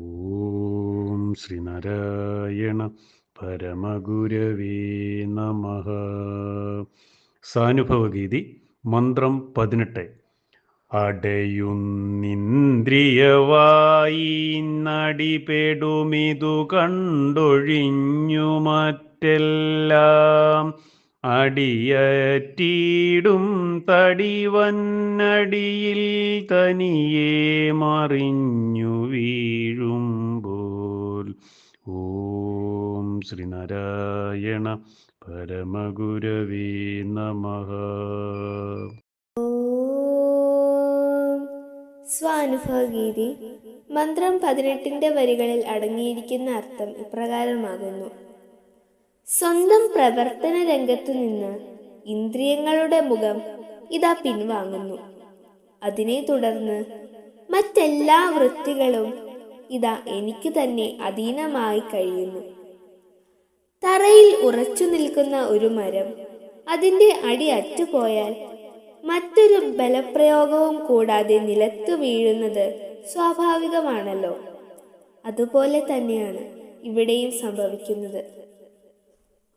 ഓം ശ്രീനാരായണ പരമഗുരവേ നമ. സാനുഭവഗീതി മന്ത്രം പതിനെട്ട്. അടയുന്നിന്ദ്രിയവായി നടിപെടുമിതു കണ്ടൊഴിഞ്ഞു മറ്റെല്ലാം. അടിയറ്റീടും തടിവന്നടിയിൽ തനിയെ മറിഞ്ഞു വീഴുമ്പോൾ. ഓം ശ്രീനാരായണ പരമഗുരവേ നമ. സ്വാനുഭവഗീതി. മന്ത്രം പതിനെട്ടിന്റെ വരികളിൽ അടങ്ങിയിരിക്കുന്ന അർത്ഥം ഇപ്രകാരമാകുന്നു. സ്വന്തം പ്രവർത്തന രംഗത്തു നിന്ന് ഇന്ദ്രിയങ്ങളുടെ മുഖം ഇതാ പിൻവാങ്ങുന്നു. അതിനെ തുടർന്ന് മറ്റെല്ലാ വൃത്തികളും ഇതാ എനിക്ക് തന്നെ അധീനമായി കഴിയുന്നു. തറയിൽ ഉറച്ചു നിൽക്കുന്ന ഒരു മരം അതിന്റെ അടി അറ്റുപോയാൽ മറ്റൊരു ബലപ്രയോഗവും കൂടാതെ നിലത്തു വീഴുന്നത് സ്വാഭാവികമാണല്ലോ. അതുപോലെ തന്നെയാണ് ഇവിടെയും സംഭവിക്കുന്നത്.